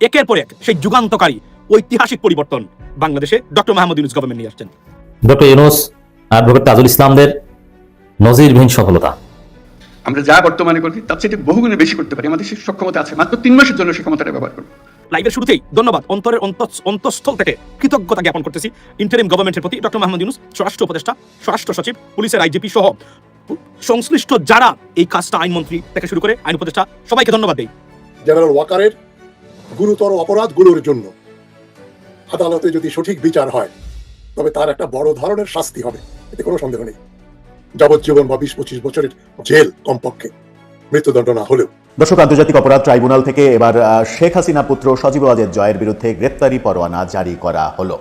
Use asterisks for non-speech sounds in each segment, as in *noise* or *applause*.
একের পর এক সেই যুগান্তকারী ঐতিহাসিক পরিবর্তন বাংলাদেশে ডক্টর মাহমুদ ইউনুস গভর্নমেন্ট নিয়ে আসছেন। ডক্টর ইউনুস অ্যাডভোকেট তাজুল ইসলামদের নজিরবিহীন সফলতা। আমরা যা বর্তমানে করি তার চেয়ে বহুগুণে বেশি করতে পারি আমাদের সেই সক্ষমতা আছে মাত্র তিন মাসের জন্য সেই ক্ষমতাটা ব্যবহার করব। লাইভের শুরুতেই ধন্যবাদ অন্তরের অন্তঃস্থল থেকে কৃতজ্ঞতা জ্ঞাপন করতেছি। ইন্টারিম গভর্নমেন্টের প্রতি ডক্টর মাহমুদ ইউনুস স্বরাষ্ট্র উপদেষ্টা স্বরাষ্ট্র সচিব পুলিশের আইজিপি সহ সংশ্লিষ্ট যারা এই কাজটা আইনমন্ত্রী থেকে শুরু করে আইন উপদেষ্টা সবাইকে ধন্যবাদ দেই। জেনারেল ওয়াকারের গুরুতর অপরাধগুলোর জন্য। আদালতে যদি সঠিক বিচার হয়, তবে তার একটা বড় ধরনের শাস্তি হবে, এতে কোনো সন্দেহ নেই। যাবজ্জীবন বা বিশ পঁচিশ বছরের জেল কমপক্ষে। মৃত্যুদণ্ড না হলেও। দর্শক, আন্তর্জাতিক অপরাধ ট্রাইব্যুনাল থেকে এবার শেখ হাসিনা পুত্র সজীব ওয়াজেদ জয়ের বিরুদ্ধে গ্রেপ্তারি পরোয়ানা জারি করা হলো।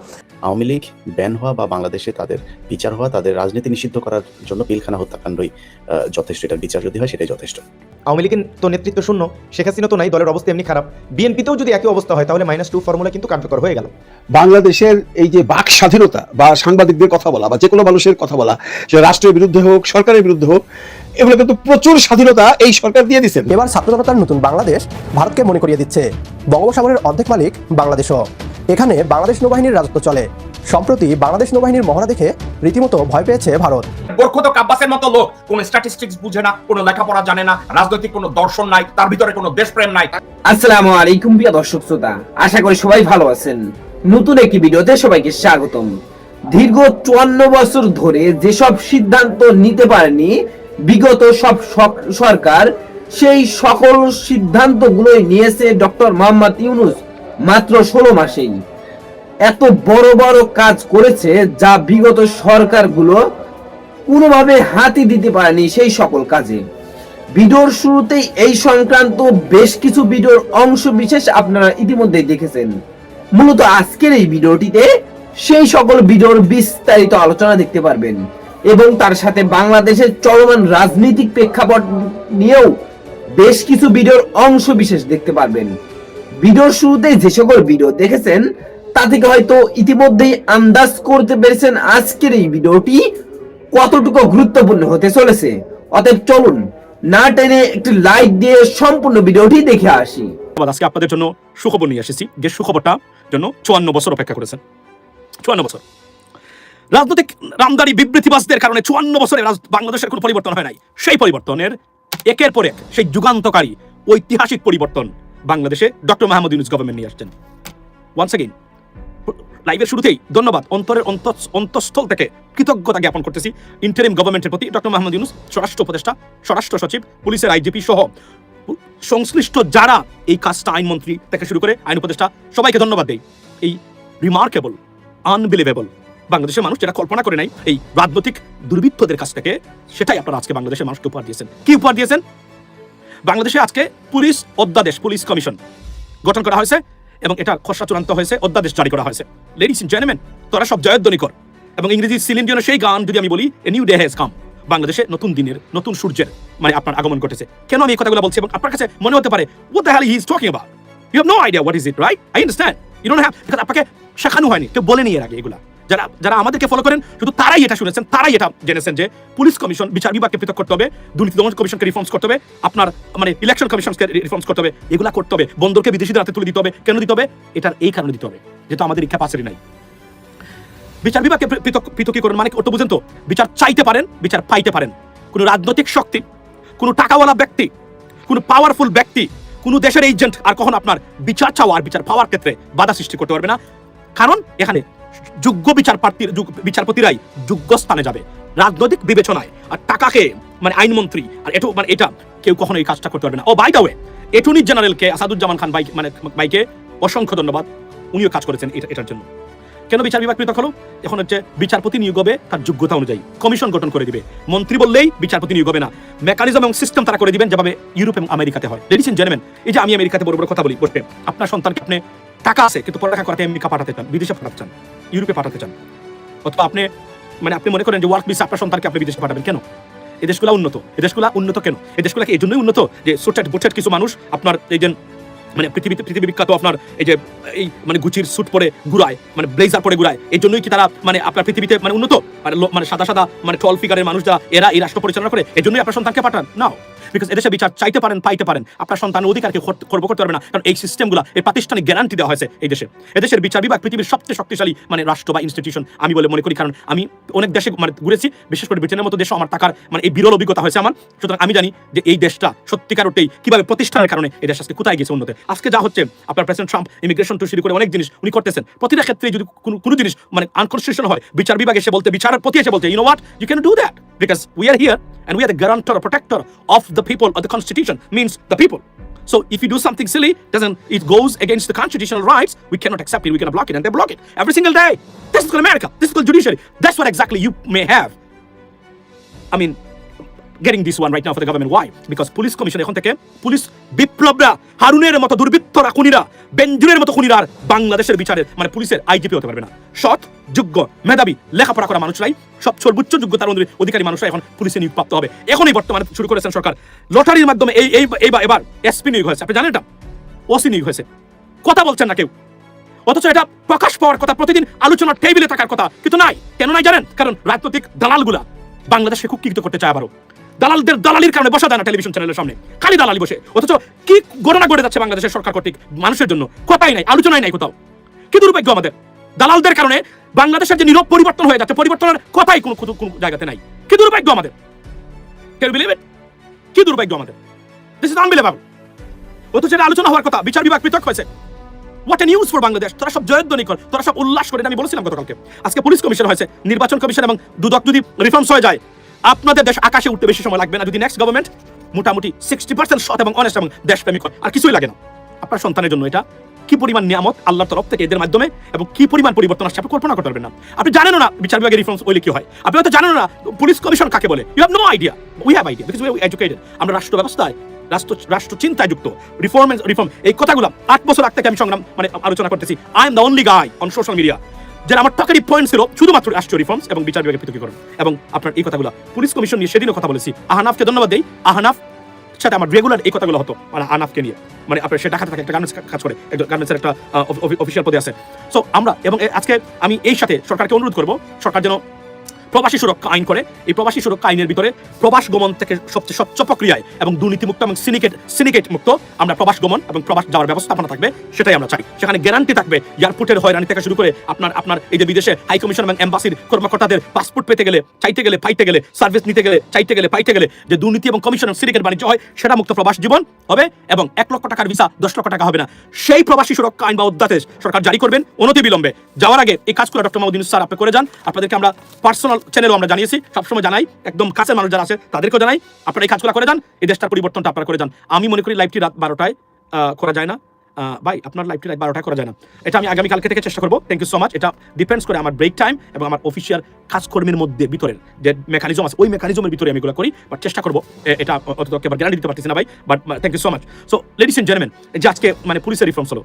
আওয়ামী লীগ ব্যান হওয়া বা বাংলাদেশে তাদের বিচার হওয়া তাদের রাজনীতি নিষিদ্ধ করার জন্য পিলখানা হত্যাকাণ্ডই যথেষ্ট। এটার বিচার যদি হয় সেটাই যথেষ্ট। আওয়ামী লীগের তো নেতৃত্ব শূন্য শেখ হাসিনা তো নাই দলের অবস্থা এমনি খারাপ। বিএনপিতেও যদি একই অবস্থা হয় তাহলে মাইনাস টু ফর্মুলা কিন্তু কার্যকর হয়ে গেল। বাংলাদেশের এই যে বাক স্বাধীনতা বা সাংবাদিকদের কথা বলা বা যে কোনো মানুষের কথা বলা সে রাষ্ট্রের বিরুদ্ধে হোক সরকারের বিরুদ্ধে হোক এগুলো কিন্তু প্রচুর স্বাধীনতা এই সরকার দিয়ে দিচ্ছে এবার ছাত্র জনতার নতুন বাংলাদেশ ভারতকে মনে করিয়ে দিচ্ছে। বঙ্গোপসাগরের অর্ধেক মালিক বাংলাদেশও। এখানে বাংলাদেশ নৌবাহিনীর রাজত্ব চলে। সম্প্রতি বাংলাদেশ নৌবাহিনীর মহড়া দেখে রীতিমতো ভয় পেয়েছে ভারত। বরখত আব্বাসের মতো লোক কোন স্ট্যাটিস্টিক্স বুঝে না কোনো লেখাপড়া জানে না রাজনৈতিক কোনো দর্শন নাই তার ভিতরে কোনো দেশপ্রেম নাই। আসসালামু আলাইকুম প্রিয় দর্শক শ্রোতা আশা করি সবাই ভালো আছেন। নতুন একটি ভিডিওতে সবাইকে স্বাগতম। দীর্ঘ চুয়ান্ন বছর ধরে যেসব সিদ্ধান্ত নিতে পারেনি বিগত সব সরকার সেই সকল সিদ্ধান্তগুলোই নিয়েছে ডক্টর মোহাম্মদ ইউনুস। মাত্র ষোলো মাসেই। এত বড় বড় কাজ করেছে যা বিগত সরকারগুলো কোনোভাবে হাতি দিতে পারেনি সেই সকল কাজে। ভিডিওর শুরুতেই এই সংক্রান্ত বেশ কিছু ভিডিওর অংশ বিশেষ আপনারা ইতিমধ্যেই দেখেছেন। মূলত আজকের এই ভিডিওটিতে সেই সকল ভিডিওর বিস্তারিত আলোচনা দেখতে পারবেন এবং তার সাথে বাংলাদেশের চলমান রাজনৈতিক প্রেক্ষাপট নিয়েও বেশ কিছু ভিডিওর অংশ বিশেষ দেখতে পারবেন। ভিডিওর শুরুতেই যে সকল ভিডিও দেখেছেন, তা থেকে হয়তো ইতিমধ্যেই আন্দাজ করতে পেরেছেন আজকের এই ভিডিওটি কতটুকু গুরুত্বপূর্ণ হতে চলেছে। অতএব চলুন না টেনে একটি লাইক দিয়ে সম্পূর্ণ ভিডিওটি দেখে আসি। আজকে আপনাদের জন্য সুখবর নিয়ে এসেছি। যে সুখবরটা জন্য চুয়ান্ন বছর অপেক্ষা করেছেন। চুয়ান্ন বছর। রাজনৈতিক রামদারি বিবৃতিবাসদের কারণে চুয়ান্ন বছরে বাংলাদেশের কোনো পরিবর্তন হয় নাই। সেই পরিবর্তনের একের পর এক সেই যুগান্তকারী ঐতিহাসিক পরিবর্তন বাংলাদেশে ডক্টর মাহমুদ ইউনুস গভর্নমেন্ট নিয়ে আসছেন। ওয়ান্স অ্যাগেইন লাইভের শুরুতেই ধন্যবাদ, অন্তরের অন্তঃস্থল থেকে কৃতজ্ঞতা জ্ঞাপন করতেছি ইন্টারিম গভর্নমেন্টের প্রতি ডক্টর মাহমুদ ইউনুস, স্বরাষ্ট্র উপদেষ্টা, স্বরাষ্ট্র সচিব, পুলিশের আইজিপি সহ সংশ্লিষ্ট যারা এই কাজটা আইনমন্ত্রী থেকে শুরু করে আইন উপদেষ্টা, সবাইকে ধন্যবাদ দেই। এই রিমার্কেবল আনবিলিভেবল বাংলাদেশের মানুষ যেটা কল্পনা করে নাই, এই রাজনৈতিক দুর্বৃত্তদের কাছ থেকে, সেটাই আপনারা আজকে বাংলাদেশের মানুষকে উপহার দিয়েছেন। কি উপহার দিয়েছেন? বাংলাদেশে আজকে পুলিশ অধ্যাদেশ, পুলিশ কমিশন গঠন করা হয়েছে এবং এটা খসড়া চূড়ান্ত হয়েছে, অধ্যাদেশ জারি করা হয়েছে। লেডিস ইন জেন্টলম্যান তোরা সব জয়ধ্বনি কর এবং ইংরেজি সিলিন্ডিয়ানের সেই গান যদি আমি বলি a new day has come বাংলাদেশে নতুন দিনের, নতুন সূর্যের মানে আপনার আগমন ঘটেছে। কেন আমি এই কথাগুলো বলছি এবং আপনার কাছে মনে হতে পারে the hell he is talking about? You have no idea what is it, right? I understand. You don't have, because আপনাকে শেখানো হয়নি। কেউ বলেনি এর আগে এগুলা। যারা যারা আমাদেরকে ফলো করেন, শুধু তারাই এটা শুনেছেন, তারাই এটা জেনেছেন যে পুলিশ কমিশন, বিচার বিভাগকে পৃথক করতে হবে, দুর্নীতি দমন কমিশনকে রিফর্মস করতে হবে, আপনার মানে ইলেকশন কমিশনকে রিফর্মস করতে হবে, এগুলা করতে হবে, বন্দরকে বিদেশিদের হাতে তুলে দিতে হবে, কেন দিতে হবে? এটার এই কারণে দিতে হবে, যেহেতু আমাদের এই ক্যাপাসিটি নাই। বিচার বিভাগকে পৃথক, পৃথকীকরণ মানে ওটা বুঝেন তো, বিচার চাইতে পারেন, বিচার পাইতে পারেন। কোনো রাজনৈতিক শক্তি, কোনো টাকাওয়ালা ব্যক্তি, কোনো পাওয়ারফুল ব্যক্তি, কোনো দেশের এজেন্ট আর কখন আপনার বিচার চাওয়া আর বিচার পাওয়ার ক্ষেত্রে বাধা সৃষ্টি করতে পারবে না। কারণ এখানে যোগ্য বিচার প্রার্থীর বিচারপতিরাই যোগ্য স্থানে যাবে। রাজনৈতিক বিবেচনায়। আর টাকাকে মানে আইনমন্ত্রী, আর এটু মানে এটা কেউ কখনো এই কাজটা করতে পারবে না। ও বাই দা ওয়ে এটর্নি জেনারেলকে আসাদুজ্জামান খান ভাই মানে ভাইকে অসংখ্য ধন্যবাদ। উনিও কাজ করেছেন এটা এটার জন্য। কেন বিচার বিভাগ পৃথক হলো? এখন হচ্ছে বিচারপতি নিয়োগ হবে তার যোগ্যতা অনুযায়ী। কমিশন গঠন করে দিবে। মন্ত্রী বললেই বিচারপতি নিয়োগ হবে না। মেকানিজম এবং সিস্টেম তারা করে দিবেন, যেভাবে ইউরোপ এবং আমেরিকাতে হয়। লেডিস এন্ড জেন্টলম্যান এই যে আমি আমেরিকাতে বড় বড় কথা বলি, বসবে। আপনার সন্তানকে আপনি টাকা আছে, কিন্তু পড়ালেখা করাতে আমেরিকা পাঠাতে চান, বিদেশে পাঠাতে চান, ইউরোপে পাঠাতে চান। অথবা আপনি মানে আপনি মনে করেন যে ওয়ার্ক ভিসা আপনার সন্তানকে আপনি বিদেশে পাঠাবেন, কেন? এই দেশগুলো উন্নত এই দেশগুলো উন্নত কেন? এই দেশগুলো এই জন্যই উন্নত যে সোটেট বোটেট কিছু মানুষ আপনার এই যে মানে পৃথিবীতে, পৃথিবী বিখ্যাত আপনার এই যে, এই মানে গুচির স্যুট পরে ঘুরায় মানে ব্লেজার পরে ঘুরায় এই জন্যই কি তারা মানে আপনার পৃথিবীতে মানে উন্নত? মানে মানে সাদা সাদা মানে টল ফিগারের মানুষ যারা এরা এই রাষ্ট্র পরিচালনা করে এই জন্যই আপনার সন্তানকে পাঠান? নাও বিকজ এদেশে বিচার চাইতে পারেন, পাইতে পারেন। আপনার সন্তানের অধিকারকে খর্ব করতে পারবে না। কারণ এই সিস্টেমগুলো এই প্রাতিষ্ঠানিক গ্যারান্টি দেওয়া হয়েছে এই দেশে। এদেশের বিচার বিভাগ পৃথিবীর সবচেয়ে শক্তিশালী মানে রাষ্ট্র বা ইনস্টিটিউশন আমি বলে মনে করি। কারণ আমি অনেক দেশে মানে ঘুরেছি, বিশেষ করে ব্রিটেনের মতো দেশে আমার টাকার মানে এই বিরল অভিজ্ঞতা হয়েছে আমার। সুতরাং আমি জানি যে এই দেশটা সত্যিকার অর্থেই কীভাবে প্রতিষ্ঠানের কারণে এই দেশ আজকে কোথায় গেছে উন্নতে। আজকে যা হচ্ছে, আপনার প্রেসিডেন্ট ট্রাম্প ইমিগ্রেশন টু শুরু করে অনেক জিনিস উনি করতেছেন। প্রতিটা ক্ষেত্রে যদি কোনো জিনিস মানে আনকনস্টিটিউশন হয়, বিচার বিভাগ এসে বলতে বিচারের প্রতি এসে বলতে you know what you can do that because we are here and we are the guarantor or protector of the people or the constitution means the people. So if you do something silly doesn't it goes against the constitutional rights we cannot accept it We cannot block it and they block it every single day. This is called america. This is called judiciary. That's what exactly you may have. I mean getting this one right now for the government. Why? Because police এখন থেকে police বিপ্লবরা হারুনের মতো দুর্বৃত্তরা, খুনিরা বেঞ্জুরের মতো খুনিরা আর বাংলাদেশের বিচারের মানে পুলিশের আইজিপি হতে পারবে না। সৎ, যোগ্য, মেধাবী, লেখাপড়া করা মানুষরাই সব সর্বোচ্চ যোগ্যতার অধি- অধিকারী মানুষরা এখন পুলিশে নিয়োগ হবে। এখনই বর্তমানে শুরু করেছেন সরকার। লটারির মাধ্যমে এই এই এবার এসপি নিয়োগ হয়েছে। আপনি জানেন এটা? ওসি নিয়োগ হয়েছে। কথা বলছেন না কেউ। অথচ এটা প্রকাশ পাওয়ার কথা, প্রতিদিন আলোচনার টেবিলে থাকার কথা। কিন্তু নাই। কেন নাই জানেন? কারণ রাজনৈতিক দালালগুলা বাংলাদেশে কুক্ষিত করতে চায় আবারও। দালালদের দালালির কারণে বসা যায় না টেলিভিশন চ্যানেলের সামনে। খালি দালালি বসে। অথচ কি ঘটনা ঘটে যাচ্ছে বাংলাদেশের সরকার কর্তৃক মানুষের জন্য? কথাই নাই, আলোচনাই নাই কোথাও। কি দুর্ভাগ্য আমাদের? দালালদের কারণে বাংলাদেশের যে নীরব পরিবর্তন হয়ে যাচ্ছে, পরিবর্তনের কথাই কোনো কোনো- জায়গাতে নাই। কি দুর্ভাগ্য আমাদের? কি দুর্ভাগ্য আমাদের? দিস ইজ আনবিলিভেবল অথচ এটা আলোচনা হওয়ার কথা, বিচার বিভাগ পৃথক হয়েছে। What a news for Bangladesh তোরা সব জয়ধ্বনি কর, তোরা সব উল্লাস করে আমি বলেছিলাম গতকালকে। আজকে পুলিশ কমিশন হয়েছে, নির্বাচন কমিশন এবং দুদক যদি রিফর্মস হয়ে যায় আপনাদের দেশ আকাশে উঠতে বেশি সময় লাগবে না। যদি নেক্সট গভর্নমেন্ট মোটামুটি সিক্সটি পার্সেন্ট সৎ এবং অনেস্ট এবং দেশপ্রেমিক হয় আর কিছুই লাগে না। আপনার সন্তানের জন্য এটা কি পরিমাণ নিয়ামত আল্লাহর তরফ থেকে এদের মাধ্যমে এবং কি পরিমাণ পরিবর্তন আসছে আপনি কল্পনা করতে পারবেন না। আপনি জানেন না, বিচার বিভাগের রিফর্মস হইলে কি হয়। আপনি হয়তো জানেন না পুলিশ কমিশন কাকে বলে? You have no idea we have idea because we educated আমরা রাষ্ট্র ব্যবস্থায়, রাষ্ট্র রাষ্ট্র চিন্তায় যুক্ত রিফর্ম রিফর্ম এই কথাগুলো আট বছর আগ থেকে আমি সংগ্রাম মানে আলোচনা করতেছি। I am the only guy on social media যারা আমার টাকারি পয়েন্ট ছিল, শুধুমাত্র রাষ্ট্রীয় রিফর্মস এবং বিচার বিভাগের পৃথকীকরণ। এবং আপনার এই কথাগুলো পুলিশ কমিশন নিয়ে সেদিনও কথা বলেছি। আহানাফকে ধন্যবাদ দেই। আহানাফ সাথে আমার রেগুলার এই কথাগুলো হতো মানে আনাফকে নিয়ে। মানে আপনার সে ঢাকাতে থাকে, একটা গার্মেন্টস কাজ করে, একজন গার্মেন্টসের একটা অফিসিয়াল পদে আছে। সো আমরা, এবং আজকে আমি এই সাথে সরকারকে অনুরোধ করব, সরকার যেন প্রবাসী সুরক্ষা আইন করে। এই প্রবাসী সুরক্ষা আইনের ভিতরে প্রবাস গমন থেকে সবচেয়ে স্বচ্ছ প্রক্রিয়ায় এবং দুর্নীতিমুক্ত এবং সিনিকেট সিনিকেট মুক্ত আমরা প্রবাস গমন এবং প্রবাস যাওয়ার ব্যবস্থাপনা থাকবে, সেটাই আমরা চাই। সেখানে গ্যারান্টি থাকবে, এয়ারপোর্টের হয়রানি থেকে শুরু করে আপনার আপনার এই যে বিদেশে হাই কমিশন এবং এম্বাসির কর্মকর্তাদের পাসপোর্ট পেতে গেলে, চাইতে গেলে, পাইতে গেলে সার্ভিস নিতে গেলে, চাইতে গেলে, পাইতে গেলে যে দুর্নীতি এবং কমিশন সিনিকেট বাণিজ্য হয়, সেটা মুক্ত প্রবাস জীবন হবে এবং এক লক্ষ টাকার ভিসা দশ লক্ষ টাকা হবে না। সেই প্রবাসী সুরক্ষা আইন বা অধ্যাদেশ সরকার জারি করবেন অনতি বিলম্বে যাওয়ার আগে এই কাজগুলো ডক্টর মাহমুদ স্যার আপনি করে যান। আপনাদেরকে আমরা পার্সোনাল চ্যানেলও আমরা জানিয়েছি, সবসময় জানাই, একদম কাছের মানুষ যারা আছে, তাদেরকেও জানাই। আপনারা এই কাজগুলো করে যান, এই দেশটার পরিবর্তনটা আপনারা করে যান। আমি মনে করি লাইভটি রাত বারোটায় করা যায় না। ভাই, আপনার লাইভটি রাত বারোটায় করা যায় না। এটা আমি আগামীকালকে থেকে চেষ্টা করব। থ্যাংক ইউ সো মাচ এটা ডিপেন্ডস করে আমার ব্রেক টাইম এবং আমার অফিসিয়াল কাজকর্মের মধ্যে, ভিতরের যে মেকানিজম আছে, ওই মেকানিজমের ভিতরে আমি এগুলো করি বাট চেষ্টা করব। এটা অত গ্যারান্টি দিতে পারতেছি না ভাই but thank you so much so ladies and gentleman যে আজকে মানে পুলিশের রিফর্মস হলো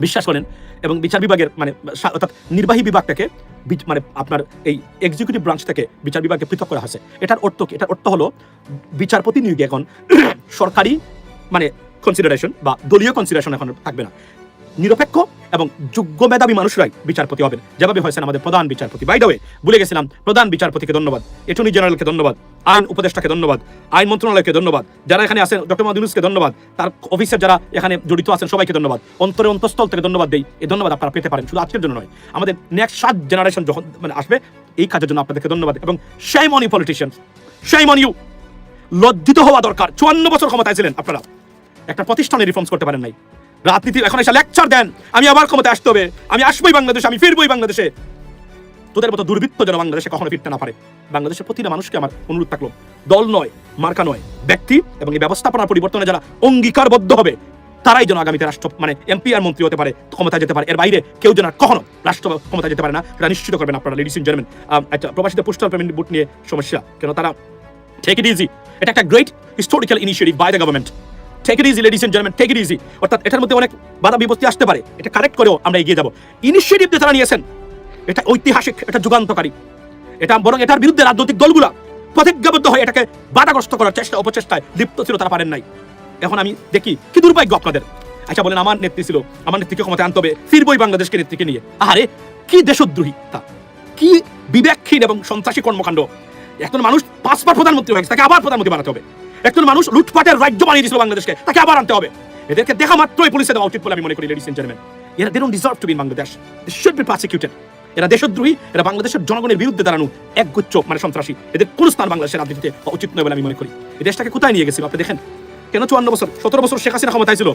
বিশ্বাস করেন এবং বিচার বিভাগের মানে অর্থাৎ নির্বাহী বিভাগটাকে বিচ- মানে আপনার এই এক্সিকিউটিভ ব্রাঞ্চ থেকে বিচার বিভাগকে পৃথক করা হয়েছে। এটার অর্থ কি? এটার অর্থ হলো বিচারপতি নিয়োগে এখন *coughs* সরকারি মানে কনসিডারেশন বা দলীয় কনসিডারেশন এখন থাকবে না। নিরপেক্ষ এবং যোগ্য মেধাবী মানুষরাই বিচারপতি হবেন। যেভাবে হয়েছেন আমাদের প্রধান বিচারপতি। বাই দ্য ওয়ে ভুলে গেছিলাম, প্রধান বিচারপতিকে ধন্যবাদ অ্যাটর্নি জেনারেলকে ধন্যবাদ, আইন উপদেষ্টাকে ধন্যবাদ, আইন মন্ত্রণালয়কে ধন্যবাদ, যারা এখানে আছেন ডক্টর মোহাম্মদ ইউনুসকে ধন্যবাদ, তার অফিসের যারা এখানে জড়িত আছেন সবাইকে ধন্যবাদ। অন্তরে অন্তঃস্থল থেকে ধন্যবাদ দেই। এই ধন্যবাদ আপনারা পেতে পারেন শুধু আজকের জন্য নয়, আমাদের নেক্সট সাত জেনারেশন যখন মানে আসবে, এই কাজের জন্য আপনাদেরকে ধন্যবাদ। এবং সেই মনি পলিটিশিয়ান সেই মনি ইউ লজ্জিত হওয়া দরকার। চুয়ান্ন বছর ক্ষমতায় ছিলেন আপনারা। একটা প্রতিষ্ঠানে রিফর্মস করতে পারেন নাই। রাজনীতি এখন এসে লেকচার দেন। আমি আবার ক্ষমতায় আসতে হবে। আমি আসবোই বাংলাদেশে, আমি ফিরবোই বাংলাদেশে। তোদের মতো দুর্বৃত্ত যেন বাংলাদেশে কখনো ফিরতে না পারে। বাংলাদেশের প্রতিটা মানুষকে আমার অনুরোধ থাকল, দল নয়, মার্কা নয়, ব্যক্তি এবং এই ব্যবস্থাপনার পরিবর্তনে যারা অঙ্গীকারবদ্ধ হবে, তারাই যেন আগামীতে রাষ্ট্র মানে এমপি আর মন্ত্রী হতে পারে ক্ষমতা যেতে পারে। এর বাইরে কেউ যেন কখনো রাষ্ট্র ক্ষমতা যেতে পারে না, সেটা নিশ্চিত করবেন আপনারা লেডিস ইন জেন্টলম্যান একটা প্রবাসীদের পোস্টাল পেমেন্ট বুট নিয়ে সমস্যা, কেন তারা টেক ইট ইজি এটা একটা great historical initiative by the government take it easy ladies and gentleman take it easy অর্থাৎ এটার মধ্যে অনেক বাধা বিপত্তি আসতে পারে। এটা কারেক্ট করেও আমরা এগিয়ে যাব। ইনিশিয়েটিভ যে তারা নিয়েছেন, এটা ঐতিহাসিক, এটা যুগান্তকারী। এটা বরং এটার বিরুদ্ধে রাজনৈতিক দলগুলা প্রতিজ্ঞাবদ্ধ হয়ে এটাকে বাধাগ্রস্ত করার চেষ্টা, অপচেষ্টায় লিপ্ত ছিল, তারা পারেন নাই। এখন আমি দেখি, কি দুর্ভাগ্য আপনাদের। আচ্ছা বলেন, আমার নেত্রী ছিল, আমার নেত্রীকে ক্ষমতা আনতে হবে, ফিরবই বাংলাদেশকে নেত্রীকে নিয়ে। আরে কি দেশদ্রোহী তা? কি বিবেকহীন এবং সন্ত্রাসী কর্মকাণ্ড? একজন মানুষ পাঁচবার প্রধানমন্ত্রী হয়ে গেছে, তাকে আবার প্রধানমন্ত্রী বানাতে হবে। একজন মানুষ লুটপাটের রাজ্য বানিয়ে দিয়েছিল বাংলাদেশকে, তাকে আবার আনতে হবে। এদেরকে দেখা মাত্রই পুলিশে দেওয়া উচিত বলে আমি মনে করি লেডিস এন্ড জেন্টলম্যান এরা they don't deserve to be Bangladesh they should be prosecuted এরা দেশদ্রোহী, এরা বাংলাদেশের জনগণের বিরুদ্ধে দাঁড়ানো একগুচ্ছ মানে সন্ত্রাসী। এদের কোন স্থান বাংলাদেশের রাজনীতিতে উচিত নয় বলে আমি মনে করি। এই দেশটাকে কোথায় নিয়ে গেছিল আপনি দেখেন। কেন চুয়ান্ন বছর, সতেরো বছর শেখ হাসিনা ক্ষমতায় ছিল?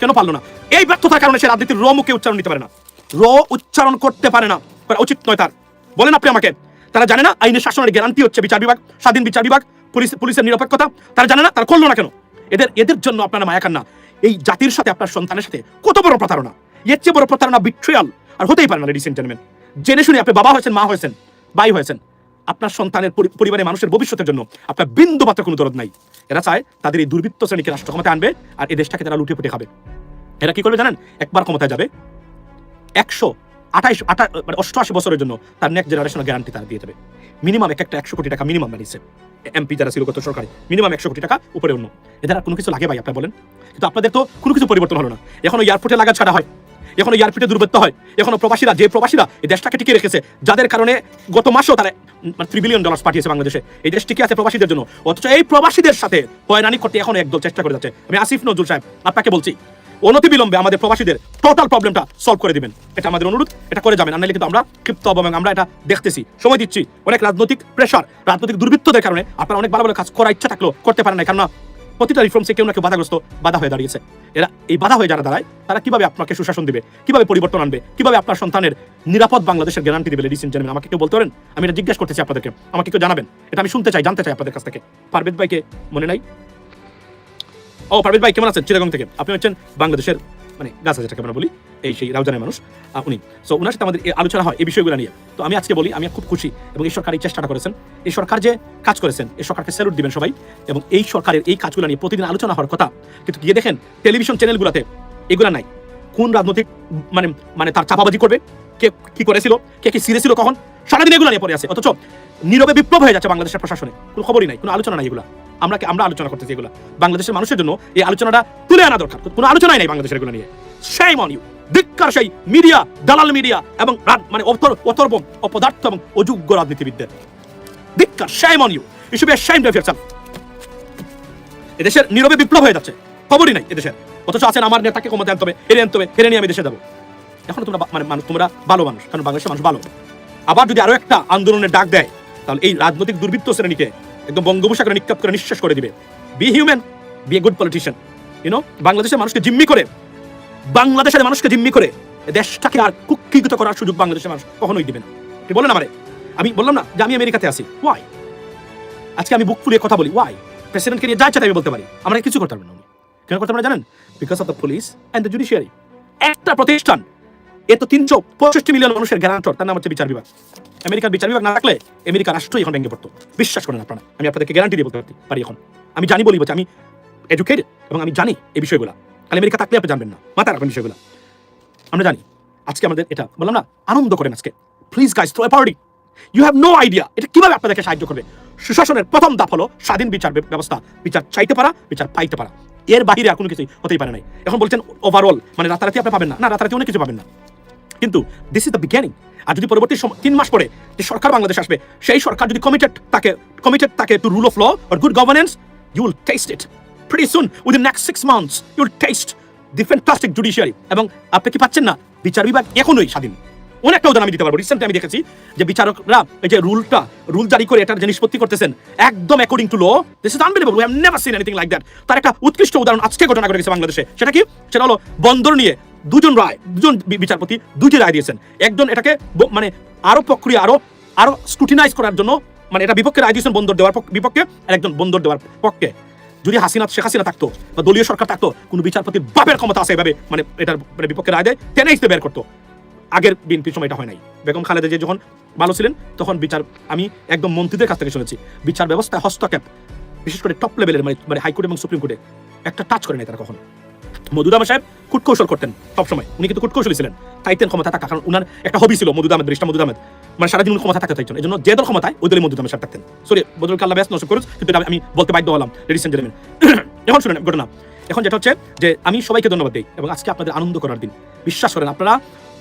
কেন পারল না? এই ব্যর্থতার কারণে সে রাজনীতির র মুখে উচ্চারণ নিতে পারে না। র উচ্চারণ করতে পারে না করা উচিত নয় তার। বলেন আপনি আমাকে, তারা জানে না, আইনের শাসনের গ্যারান্টি হচ্ছে বিচার বিভাগ, স্বাধীন বিচার বিভাগ পুলিশ পুলিশের নিরপেক্ষতা, তারা জানে না, তারা করল না কেন? এদের এদের জন্য আপনারা মায়া খান না এই জাতির সাথে, আপনার সন্তানের সাথে কত বড় প্রতারণা? এর চেয়ে বড় প্রতারণা বিট্রিয়াল আর হতেই পারে না লেডিস জেন্টলম্যান জেনে শুনে আপনি বাবা হয়েছেন, মা হয়েছেন, ভাই হয়েছেন, আপনার সন্তানের পরিবারের মানুষের ভবিষ্যতের জন্য আপনার বিন্দু মাত্র কোনো দরদ নাই। এরা চায় তাদের এই দুর্বৃত্ত শ্রেণীকে রাষ্ট্র ক্ষমতায় আনবে, আর এই দেশটাকে তারা লুটে পুটে খাবে। এরা কি করবে জানেন? একবার ক্ষমতায় যাবে, একশো আঠাইশ, আঠা মানে অষ্টআশি বছরের জন্য তার নেক্সট জেনারেশনের গ্যারান্টি তারা দিয়ে দেবে। মিনিমাম এক একটা একশো কোটি টাকা মিনিমাম বানিয়েছে এমপি যারা ছিল গত সরকারি মিনিমাম একশো কোটি টাকা উপরে অন্য। এদের কোনো কিছু লাগে ভাই, আপনার বলেন। কিন্তু আপনাদের তো কোনো কিছু পরিবর্তন হলো না। এখনও এয়ারপোর্টে লাগা ছাড়া হয়। এখনও এয়ারপোর্টে দুর্বৃত্ত হয়। এখনও প্রবাসীরা, যে প্রবাসীরা এই দেশটাকে টিকে রেখেছে, যাদের কারণে গত মাসেও তারা থ্রি বিলিয়ন ডলার পাঠিয়েছে বাংলাদেশে, এই দেশ টিকে আছে প্রবাসীদের জন্য। অথচ এই প্রবাসীদের সাথে হয়রানি করতে এখন একদল চেষ্টা করে যাচ্ছে। আমি আসিফ নজরুল সাহেব, আপনাকে বলছি অনতি বিলম্বে আমাদের প্রবাসীদের টোটাল প্রবলেমটা সলভ করে দিবেন। এটা আমাদের অনুরোধ, এটা করে যাবেন। আনলে কিন্তু আমরা ক্ষিপ্ত হব এবং আমরা এটা দেখতেছি। সময় দিচ্ছি। অনেক রাজনৈতিক প্রেশার রাজনৈতিক দুর্বৃত্তদের কারণে আপনারা অনেক ভালো ভালো কাজ করার ইচ্ছা থাকলেও করতে পারেন না কারণ প্রতিটা রিফর্মসে কেউ না কেউ বাধাগ্রস্ত, বাধা হয়ে দাঁড়িয়েছে। এরা এই বাধা হয়ে যারা দাঁড়ায়, তারা কীভাবে আপনাকে সুশাসন দিবে? কীভাবে পরিবর্তন আনবে? কীভাবে আপনার সন্তানের নিরাপদ বাংলাদেশের গ্যারান্টি দেবে লেডিস এন্ড আমাকে কেউ বলতে পারেন? আমি এটা জিজ্ঞেস করতেছি আপনাদেরকে। আমাকে কেউ জানাবেন? এটা আমি শুনতে চাই, জানতে চাই আপনাদের কাছ থেকে। পারবেদ ভাইকে মনে নাই? ও, পারভেজ ভাই, কেমন আছেন? চিরাগং থেকে। আপনি হচ্ছেন বাংলাদেশের মানে গাছ যেটাকে আমরা বলি, এই সেই রাউজানের মানুষ উনি। সো ওনার সাথে আমাদের আলোচনা হয় এই বিষয়গুলো নিয়ে। তো আমি আজকে বলি, আমি খুব খুশি এবং এই সরকার এই চেষ্টাটা করেছেন। এই সরকার যে কাজ করেছেন, এই সরকারকে স্যালুট দিবেন সবাই। এবং এই সরকারের এই কাজগুলো নিয়ে প্রতিদিন আলোচনা হওয়ার কথা। কিন্তু গিয়ে দেখেন টেলিভিশন চ্যানেলগুলোতে এগুলো নাই। কোন রাজনৈতিক মানে মানে তার চাপাবাজি করবে? কে কি করেছিল? কে কি সিরে ছিল কখন? সারাদিন এগুলো নিয়ে পড়ে আছে। অথচ নীরবে বিপ্লব হয়ে যাচ্ছে বাংলাদেশের প্রশাসনে। কোনো খবরই নাই, কোনো আলোচনা নাই এগুলা। আমরা আমরা আলোচনা করতেছি এগুলা। বাংলাদেশের মানুষের জন্য এই আলোচনাটা তুলে আনা দরকার। কোনো আলোচনাই নাই বাংলাদেশের এগুলো নিয়ে। সেই অন ইউ ধিক্কার সেই মিডিয়া দালাল মিডিয়া এবং মানে অথর্ব অপদার্থ এবং অযোগ্য রাজনীতিবিদদের। ধিক্কার সেই অন ইউ শুড বি এদেশের নীরবে বিপ্লব হয়ে যাচ্ছে। খবরই নাই এদেশের। অথচ আছেন আমার নেতাকে ক্ষমতা আনতে হবে হেরে আনতে হবে হেরে নিয়ে আমি দেশে যাব। এখন তোমরা মানে মানুষ তোমরা ভালো মানুষ, কারণ বাংলাদেশের মানুষ ভালো। আবার যদি আরও একটা আন্দোলনের ডাক দেয়, তাহলে এই রাজনৈতিক দুর্বৃত্ত শ্রেণীকে একদম বঙ্গোপসাগরে নিক্ষেপ করে নিঃশ্বাস করে দিবে। Be human be a good politician you know বাংলাদেশের মানুষকে জিম্মি করে, বাংলাদেশের মানুষকে জিম্মি করে দেশটাকে আর কুক্ষিগত করার সুযোগ বাংলাদেশের মানুষ কখনোই দিবে না। কি বলেন আমারে? আমি বললাম না যে আমি আমেরিকাতে আছি। ওয়াই আজকে আমি বুক ফুলিয়ে কথা বলি। ওয়াই প্রেসিডেন্টকে নিয়ে যা চাই আমি বলতে পারি। আমরা কিছু করতে পারবেন না কেন করতে পারে জানেন? Because of the police and the judiciary একটা প্রতিষ্ঠান, এ তো তিনশো পঁয়ষট্টি মিলিয়ন মানুষের গ্যারান্টর তার নাম হচ্ছে বিচার বিভাগ। আমেরিকার বিচার বিভাগ না থাকলে আমেরিকা রাষ্ট্রই এখন ভেঙে পড়তো। বিশ্বাস করেন আপনারা, আমি আপনাদেরকে গ্যারান্টি দিয়ে বলতে পারি- এখন। আমি জানি বলি বলছি, আমি এডুকেটেড এবং আমি জানি এই বিষয়গুলো। খালি আমেরিকা থাকলে আপনি জানবেন না, মাথায় রাখবেন বিষয়গুলো। আমরা জানি, আজকে আমাদের এটা, বললাম না, আনন্দ করেন আজকে। Please guys throw party you have no idea এটা কীভাবে আপনাদেরকে সাহায্য করবে। সুশাসনের প্রথম ধাপ হলো স্বাধীন বিচার ব্যবস্থা। বিচার চাইতে পারা, বিচার পাইতে পারা। এর বাইরে আর কোনো কিছুই হতেই পারে নাই। এখন বলছেন ওভারঅল মানে রাতারাতি আপনি পাবেন না। না, রাতারাতি অনেক কিছু পাবেন না। কিন্তু দিস ইজ দ্য বিজ্ঞানিং আর যদি পরবর্তী তিন মাস পরে যে সরকার বাংলাদেশ আসবে, সেই সরকার যদি কমিটেড তাকে কমিটেড তাকে to rule of law or good governance you will test it pretty soon within next six months you will test the fantastic judiciary এবং আপনি কি পাচ্ছেন না? বিচার বিভাগ এখনোই স্বাধীন। অনেকটা উদাহরণ আমি দিতে পারব। রিসেন্টলি আমি দেখেছি যে বিচারকরা এই যে রুলটা, রুল জারি করে এটার যে নিষ্পত্তি করতেছেন, একদম according to law this is unbelievable we have never seen anything like that তার একটা উৎকৃষ্ট উদাহরণ আজকে ঘটনা ঘটে গেছে বাংলাদেশে। সেটা কি? সেটা হলো বন্দর নিয়ে দুজন রায়, দুজন বিচারপতি দুটি রায় দিয়েছেন। একজন এটাকে মানে আরও প্রক্রিয়া, আরও আরও স্ক্রুটিনাইজ করার জন্য মানে এটা বিপক্ষে রায় দিয়েছেন বন্দর দেওয়ার বিপক্ষে, আর একজন বন্দর দেওয়ার পক্ষে। যদি হাসিনা, শেখ হাসিনা থাকতো বা দলীয় সরকার থাকতো, কোনো বিচারপতির বাপের ক্ষমতা আছে এভাবে মানে এটার মানে বিপক্ষে রায় দেয় টেনে ইসতে বের করতো। আগের বিএনপির সময় এটা হয় নাই। বেগম খালেদা যে যখন ভালো ছিলেন, তখন বিচার, আমি একদম মন্ত্রীদের কাছ থেকে শুনেছি, বিচার ব্যবস্থায় হস্তক্ষেপ, বিশেষ করে টপ লেভেলের মানে মানে হাইকোর্ট এবং সুপ্রিম কোর্টে একটা টাচ করে নাই তারা কখন। মধুদামা সাহেব কূটকৌশল করতেন সবসময়। উনি কিন্তু কূটকৌশলী ছিলেন। চাইতেন ক্ষমতা থাকা, কারণ উনার একটা হবি ছিল মধুদামেদ রিষ্টা মধুদামেদ মানে সারাদিন ক্ষমতা থাকতে চাইছেন এই জন্য যে দল ক্ষমতায়, ওই দলে মধুদামা সাহেব থাকতেন। সরি বদরুল কাল্লা ব্যস্ত নষ্ট করুন। কিন্তু আমি বলতে বাধ্য হলাম লেডিস এন্ড জেন্টলম্যান এখন শুনেন, ঘটনা। এখন যেটা হচ্ছে যে আমি সবাইকে ধন্যবাদ দিই এবং আজকে আপনাদের আনন্দ করার দিন। বিশ্বাস করেন আপনারা,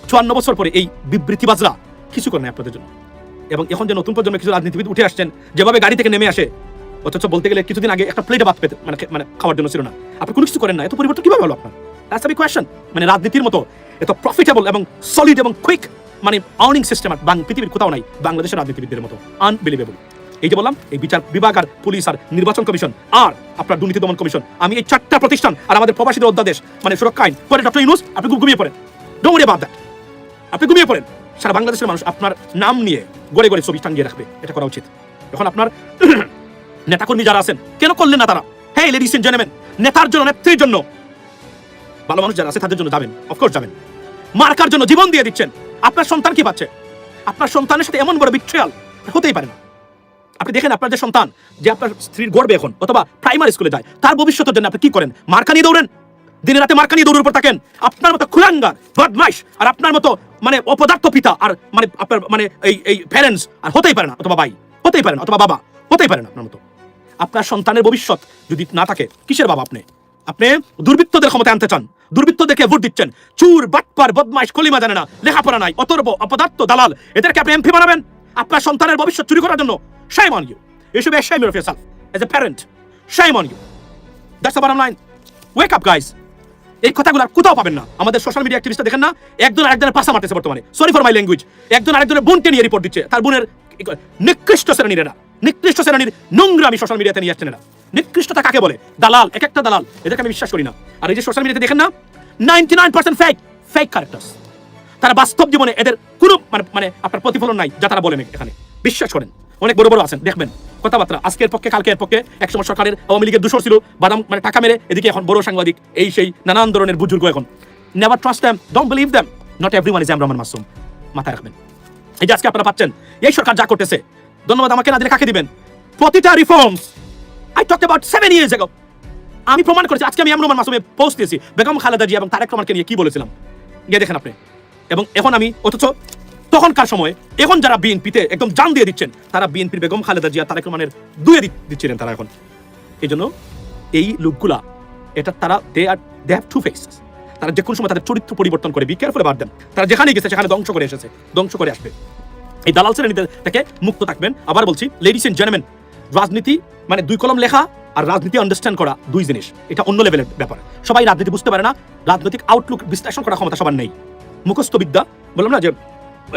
চুয়ান্ন বছর পরে এই বিবৃতিবাজরা কিছু করেন আপনাদের জন্য। এবং এখন যে নতুন প্রজন্মের কিছু রাজনীতিবিদ উঠে আসছেন, যেভাবে গাড়ি থেকে নেমে আসে অথচ বলতে গেলে কিছুদিন আগে একটা প্লেটে ভাত পেতে মানে মানে খাওয়ার জন্য ছিল না। আপনি কোনো কিছু করেন না, এত পরিবর্তন কীভাবে হলো আপনার? দ্যাটস বি কোয়েশ্চেন মানে রাজনীতির মতো এত প্রফিটেবল এবং সলিড এবং কুইক মানে আর্নিং সিস্টেম আর পৃথিবীর কোথাও নাই, বাংলাদেশের রাজনীতিবিদদের মতো। আনবিলিভেবল এই যে বললাম, এই বিচার বিভাগ আর পুলিশ আর নির্বাচন কমিশন আর আপনার দুর্নীতি দমন কমিশন, আমি এই চারটা প্রতিষ্ঠান আর আমাদের প্রবাসীদের অধ্যাদেশ মানে সুরক্ষা আইন করে ডক্টর ইউনুস, আপনি ঘুমিয়ে পড়েন। ডোমরে বাদ দ্যাট আপনি ঘুমিয়ে পড়েন। সারা বাংলাদেশের মানুষ আপনার নাম নিয়ে গড়ে গড়ে ছবি টাঙ্গিয়ে রাখবে। এটা করা উচিত। এখন আপনার নেতাকর্মী যারা আছেন, কেন করলেন না তারা? হ্যাঁ লেডিস এন্ড জেন্টলম্যান নেতার জন্য, নেত্রীর জন্য। ভালো মানুষ যারা আছে, তাদের জন্য যাবেন অফকোর্স যাবেন। মার্কার জন্য জীবন দিয়ে দিচ্ছেন। আপনার সন্তান কি পাচ্ছে? আপনার সন্তানের সাথে এমন বড় বিট্রিয়াল হতেই পারে না। আপনি দেখেন আপনার যে সন্তান, যে আপনার স্ত্রীর গর্বে এখন, অথবা প্রাইমারি স্কুলে যায়, তার ভবিষ্যতের জন্য আপনি কি করেন? মার্কা নিয়ে দৌড়েন। দিনে রাতে মার্কা নিয়ে দৌড়ের উপর থাকেন আপনার মতো খুলাঙ্গার, বদমাইশ, আর আপনার মতো মানে অপদার্থ পিতা, আর মানে আপনার মানে এই এই প্যারেন্টস আর হতেই পারে না, অথবা ভাই, হতেই পারে না, অথবা বাবা, হতেই পারে না আপনার মতো। আপনার সন্তানের ভবিষ্যৎ যদি না থাকে, কিসের বাবা আপনি? আপনি দুর্বৃত্তদের ক্ষমতায় আনতে চান, দুর্বৃত্তদেরকে ভোট দিচ্ছেন। চুর, বাটপার, বদমাইশ, কলিমা জানে না, লেখাপড়া নাই, অতর্ব, অপদার্থ, দালাল, এদেরকে আপনি এমপি বানাবেন। আপনার সন্তানের ভবিষ্যৎ চুরি করার জন্য shame on you you should be ashamed of yourself, as a parent, shame on you that's the bottom line wake up, guys এই কথাগুলো আর কোথাও পাবেন না। আমাদের সোশ্যাল মিডিয়া অ্যাক্টিভিস্ট দেখেন না, একজন আরেকজনের পাশা মারতেছে বর্তমানে। সরি ফর মাই ল্যাঙ্গুয়েজ একজন আরেকজনের বোনকে নিয়ে রিপোর্ট দিচ্ছে। তার বোনের নিকৃষ্ট শ্রেণির এরা। নিকৃষ্ট শ্রেণির নোংরা আমি সোশ্যাল মিডিয়াতে নিয়ে আসছেন এরা। নিকৃষ্টতা কাকে বলে? দালাল এক একটা দালাল, এদেরকে আমি বিশ্বাস করি না। আর এই যে সোশ্যাল মিডিয়াতে দেখেন না ninety nine percent fake fake characters তারা বাস্তব জীবনে এদের কোনো মানে মানে আপনার প্রতিফলন নাই, যা তারা বলেন এখানে। বিশ্বাস করেন, অনেক বড় বড় আছেন, দেখবেন। কথাবার্তা, আজকের পক্ষে, কালকের পক্ষে একসময় সরকারের আওয়ামী লীগের দূষর ছিল, বাদাম মানে টাকা মেরে এদিকে এখন বড় সাংবাদিক, এই সেই নানান ধরনের বুজুর্গ এখন। Never trust them don't believe them not everyone is Rahman Masum মাথায় রাখবেন। এই যে আজকে আপনারা পাচ্ছেন, এই সরকার যা করতেছে ধন্যবাদ, আমাকে না দিলে কাকে দিবেন? প্রতিটা reforms I talk about seven years ago আমি প্রমাণ করেছি, আজকে আমি এমন মাসুমে পোস্ট দিয়েছি, বেগম খালেদা জি এবং তারেক রহমানকে নিয়ে কি বলেছিলাম? গিয়ে দেখেন আপনি। এবং এখন আমি, অথচ তখনকার সময়, এখন যারা বিএনপিতে একদম জান দিয়ে দিচ্ছেন, তারা বিএনপির বেগম খালেদা জিয়া, তারেক রহমানের দুয়ে দিচ্ছিলেন তারা এখন। এই জন্য এই লোকগুলা, এটা তারা they are they have two faces তারা যে কোনো সময় তাদের চরিত্র পরিবর্তন করে বি কেয়ারফুল বাদ দেন তারা যেখানে গেছে, সেখানে ধ্বংস করে এসেছে, ধ্বংস করে আসবে। এই দালাল শ্রেণীতে থেকে মুক্ত থাকবেন। আবার বলছি লেডিস এন্ড জেন্টলম্যান রাজনীতি মানে দুই কলম লেখা আর রাজনীতি আন্ডারস্ট্যান্ড করা দুই জিনিস। এটা অন্য লেভেলের ব্যাপার। সবাই রাজনীতি বুঝতে পারে না রাজনৈতিক আউটলুক বিশ্লেষণ করার ক্ষমতা সবার নেই। মুখস্থ বিদ্যা বললাম না যে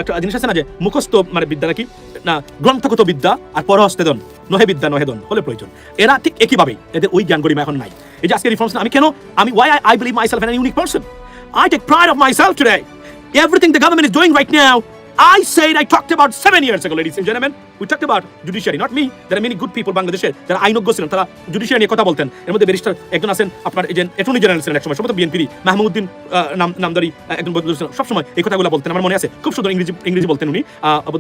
একটা জিনিস আছে না যে মুখস্থ মানে বিদ্যা নাকি? না গ্রন্থগত বিদ্যা আর পরহস্তেদন। নহে বিদ্যা নহে দন হলে প্রয়োজন। এরা ঠিক একইভাবেই এদের ওই জ্ঞান গরিমা এখন নাই। এই যে আজকে রিফর্মস আমি কেন আমি why I believe myself an unique person I take pride of myself today. Everything the government is doing right now, I said I talked about seven years ago, ladies and gentlemen. We talked about judiciary, not me. There are many good people বাংলাদেশে যারা আইনজ্ঞ ছিলেন তারা judiciary নিয়ে কথা বলতেন। এর মধ্যে ব্যারিস্টার একজন আছেন আপনার এজেন্ট অ্যাটর্নি জেনারেল ছিলেন একসময় সম্ভবত বিএনপি মাহমুদ্দিন নাম নামদারি একজন বদলু ছিলেন। সবসময় এই কথাগুলো বলতেন আমার মনে আছে। খুব সুন্দর ইংরেজি ইংরেজি বলতেন উনি।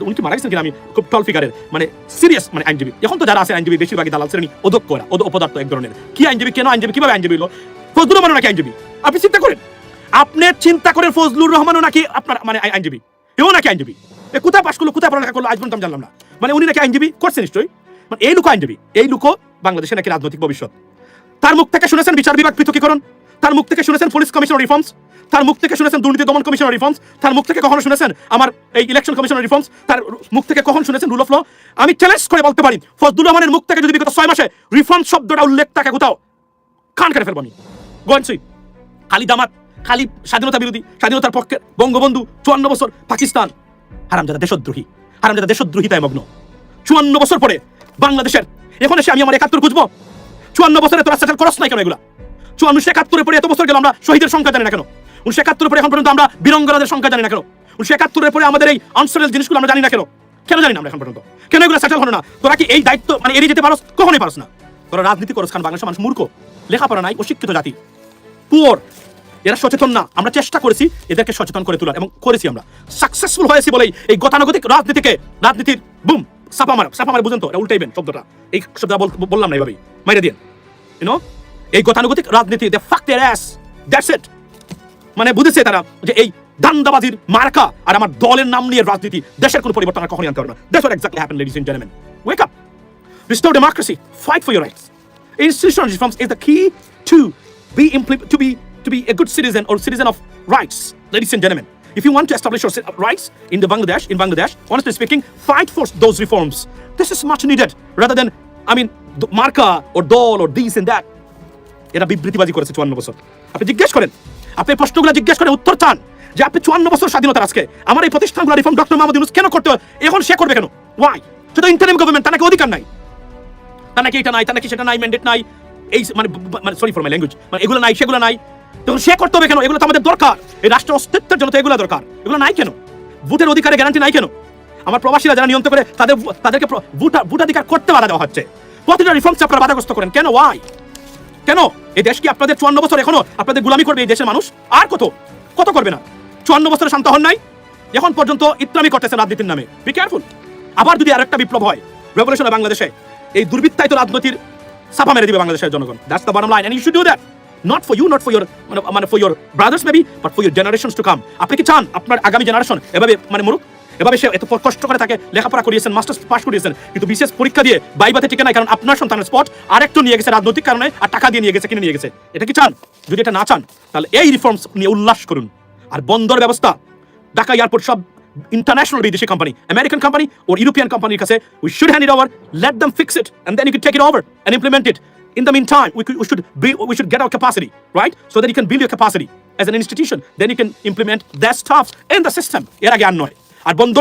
উনি কি মারা গেছেন কিনা আমি খুব টল ফিগারের মানে সিরিয়াস মানে আইনজীবী। এখন তো যারা আছে আইনজীবী বেশিরভাগই দালাল শ্রেণি অদক্ষ ওরা অপদার্থ এক ধরনের। কি আইনজীবী কেন আইনজীবী কীভাবে আইনজীবী হলো? ফজলুর রহমানও নাকি আইনজীবী? আপনি চিন্তা করেন আপনি চিন্তা করেন ফজলুর রহমানও নাকি আপনার মানে আই- আইনজীবী? এও নাকি আইনজীবী? এ কোথায় পাশ করল, কোথায় পড়ালেখা করল, আজ পর্যন্ত আমি জানলাম না। মানে উনি নাকি আইনজীবী? করছে নিশ্চয়ই। মানে এই লোক আইনজীবী। এই লোকও বাংলাদেশে নাকি রাজনৈতিক ভবিষ্যৎ। তার মুখ থেকে শুনেছেন বিচার বিভাগ পৃথকীকরণ? তার মুখ থেকে শুনেছেন পুলিশ কমিশনার রিফর্মস? তার মুখ থেকে শুনেছেন দুর্নীতি দমন কমিশনার রিফর্মস? তার মুখ থেকে কখনো শুনেছেন আমার এই ইলেকশন কমিশনার রিফর্মস? তার মুখ থেকে কখন শুনেছেন রুল অফ ল আমি চ্যালেঞ্জ করে বলতে পারি, ফজলুর রহমানের মুখ থেকে যদি বিগত ছয় মাসে রিফর্ম শব্দটা উল্লেখ থাকে কোথাও, কান কেটে ফেলব আমি। গোয়েন্সি খালি দামাত খালি স্বাধীনতা বিরোধী, স্বাধীনতার পক্ষে বঙ্গবন্ধু চুয়ান্ন বছর পাকিস্তান। হারামজাদা দেশদ্রোহী, হারামজাদা দেশদ্রোহিতায় মগ্ন চুয়ান্ন বছর পরে বাংলাদেশের, এখন এসে আমি আমার একাত্তর খুঁজবো? চুয়ান্ন বছরে তোরা সেটেল করস নাই কেন এগুলা? চুয়ান্নশো একাত্তরে পরে এত বছর গেল আমরা শহীদের সংখ্যা জানি না কেন? উনিশশো একাত্তরের পরে এখন পর্যন্ত আমরা বীরঙ্গনাদের সংখ্যা জানি না কেন? উনিশশো একাত্তরের পরে আমাদের এই আনসারের জিনিসগুলো আমরা জানি না কেন? কেন জানি না আমরা এখন পর্যন্ত? কেন এগুলো সেটেল হলো না? তোরা কি এই দায়িত্ব মানে এড়িয়ে যেতে পারস? কখনোই পারস না। তোরা রাজনীতি করস, কারণ বাংলাদেশের মানুষ মূর্খ। লেখাপড়া নাই, অশিক্ষিত জাতি। পুয়ার এরা সচেতন না। আমরা চেষ্টা করেছি এদেরকে সচেতন করে তোলার এবং করেছি আমরা। সাকসেসফুল হয়েছি বলেই এই গতানুগতিক রাজনীতিকে রাজনীতির বুম সাপা মারা সাপা মারা বুঝেন তো উল্টাইবেন শব্দটা। এই শব্দটা বললাম না এইভাবেই মাইরে দিন ইউনো এই গতানুগতিক রাজনীতি দে ফাক দেয়ার অ্যাস দ্যাটস ইট মানে বুঝেছে তারা যে এই দান্দাবাজির মার্কা আর আমার দলের নাম নিয়ে রাজনীতি, দেশের কোনো পরিবর্তন আর কখনই আনতে পারবে না। That's what exactly happen ladies and gentleman wake up restore democracy, fight for your rights institutional reforms is the key to be implement to be to be a good citizen or citizen of rights, ladies and gentlemen. If you want to establish your rights in the bangladesh, in bangladesh, honestly speaking, fight for those reforms. This is much needed, rather than I mean মার্কা ওর দল ওর this and that এরা বিবৃতিবাজি করেছে চুয়ান্ন বছর। আপনি জিজ্ঞেস করেন, আপনি প্রশ্নগুলো জিজ্ঞেস করে উত্তর চান যে আপনি চুয়ান্ন বছর স্বাধীনতার আজকে আমার এই প্রতিষ্ঠানগুলো রিফর্ম ডক্টর মাহমুদ ইউনুস কেন করতে? এখন সে করবে কেন? ওয়াই সেটা ইন্টারিম গভর্নমেন্ট তার নাকি অধিকার নাই। তার নাকি এটা নাই, তার নাকি সেটা নাই ম্যান্ডেট নাই। এই মানে সরি ফর মাই ল্যাঙ্গুয়েজ মানে এগুলো নাই, সেগুলো নাই। তখন সে করতে হবে কেন? এগুলো তো আমাদের দরকার। এই রাষ্ট্রের অস্তিত্বের জন্য তো এগুলো দরকার। এগুলো নাই কেন? ভোটের অধিকারে গ্যারান্টি নাই কেন? আমার প্রবাসীরা যারা নিয়ন্ত্রণ করে, তাদের তাদেরকে ভোট ভোটাধিকার করতে বাধা দেওয়া হচ্ছে। প্রতিটা রিফর্মস আপনারা বাধাগ্রস্ত করেন। কেন? ওয়াই কেন? এই দেশ কি আপনাদের চুয়ান্ন বছর এখনও আপনাদের গুলামি করবে এই দেশের মানুষ? আর কত? কত করবে না? চুয়ান্ন বছরে শান্ত হন নাই? এখন পর্যন্ত ইত্রামি করতেছে রাজনীতির নামে। বি কেয়ারফুল আবার যদি আরেকটা বিপ্লব হয় রেভলিউশন বাংলাদেশে, এই দুর্বৃত্তায়িত রাজনীতির সাফা মেরে দিবে বাংলাদেশের জনগণ। That's the bottom line and you should do that not for you not for your মানে for your brothers maybe but for your generations to come আপনি কি চান? আপনার আগামী জেনারেশন এভাবে মানে মরুক? এভাবে সে এত কষ্ট করে তাকে লেখাপড়া করিয়েছেন মাস্টার্স পাস করিয়েছেন, কিন্তু বিশেষ পরীক্ষা দিয়ে বাইবাতে টিকে নাই, কারণ আপনার সন্তানের স্পট আরেকটু নিয়ে গেছে রাজনৈতিক কারণে, আর টাকা দিয়ে নিয়ে গেছে, কিনে নিয়ে গেছে। এটা কি চান? যদি এটা না চান, তাহলে এই রিফর্মস নিয়ে উল্লাস করুন। আর বন্দর ব্যবস্থা, ঢাকা এয়ারপোর্ট সব ইন্টারন্যাশনাল বিদেশি company American company or European কোম্পানির কাছে we should hand it over let them fix it and then you can take it over and implement it In the meantime, we, could, we should be, we should get our capacity, right? So that you can build your capacity as an institution. Then you can implement their stuff in the system. আর নয়।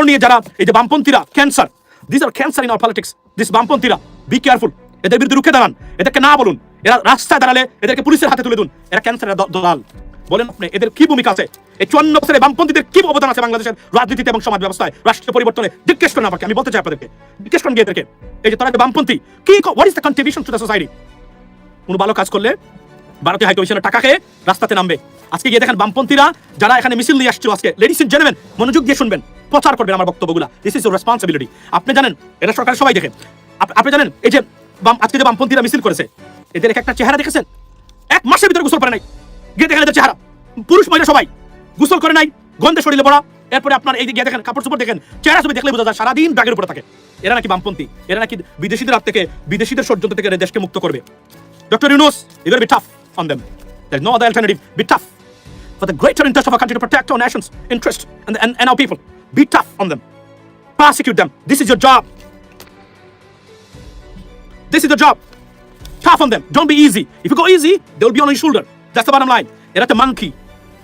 নিয়ে যারা এই যে বামপন্থীরা cancer this are cancer in our politics this বামপন্থীরা be careful এদের বিরুদ্ধে রুখে দাঁড়ান। এদেরকে না বলুন। এরা রাস্তায় দাঁড়ালে এদেরকে পুলিশের হাতে তুলে দিন। এরা ক্যান্সারের দলাল। বলেন আপনি এদের কি ভূমিকা আছে? এই চুয়ান্ন বছরে বামপন্থীদের কি অবদান আছে বাংলাদেশের রাজনীতিতে এবং সমাজ ব্যবস্থায়? রাষ্ট্রীয় পরিবর্তনে জিজ্ঞেস করেন আমাকে। আমি বলতে চাই আপনাদেরকে। জিজ্ঞেস করেন গিয়ে এদেরকে। এই যে তারা বামপন্থী। কি what is the contribution to the society কোনো ভালো কাজ করলে ভারতীয় হাই কমিশনের টাকা খেয়ে রাস্তাতে নামবে। আজকে গিয়ে দেখেন বামপন্থীরা যারা এখানে মিছিল দিয়ে আসছিল আজকে লেডিস এন্ড জেন্টলম্যান মনোযোগ দিয়ে শুনবেন, প্রচার করবেন আমার বক্তব্যগুলো। দিস ইজ ইউর রেসপন্সিবিলিটি আপনি জানেন, এটা সরকার সবাই দেখে। আপনি জানেন, এই যে বাম আজকে যে বামপন্থীরা মিছিল করেছে, এদের এক একটা চেহারা দেখেছেন? এক মাসের ভিতরে গোসল করে নাই। গিয়ে দেখেন এদের চেহারা। পুরুষ মহিলা সবাই গোসল করে নাই, গন্ধে শরীরে পড়া। এরপরে আপনার এই গিয়ে দেখেন, কাপড় চোপড় দেখেন, চেহারা ছবি দেখলে বোঝা যায় সারাদিন ব্যাগের উপরে থাকে। এরা নাকি বামপন্থী, এরা নাকি বিদেশিদের হাত থেকে, বিদেশিদের ষড়যন্ত্র থেকে দেশকে মুক্ত করবে। Dr. Yunus, you're going to be tough on them. There's no other alternative. Be tough. For the greater interest of our country to protect our nation's interest and, and, and our people. Be tough on them. Prosecute them. This is your job. This is the job. Tough on them. Don't be easy. If you go easy, they'll be on your shoulder. That's the bottom line. They're at a monkey.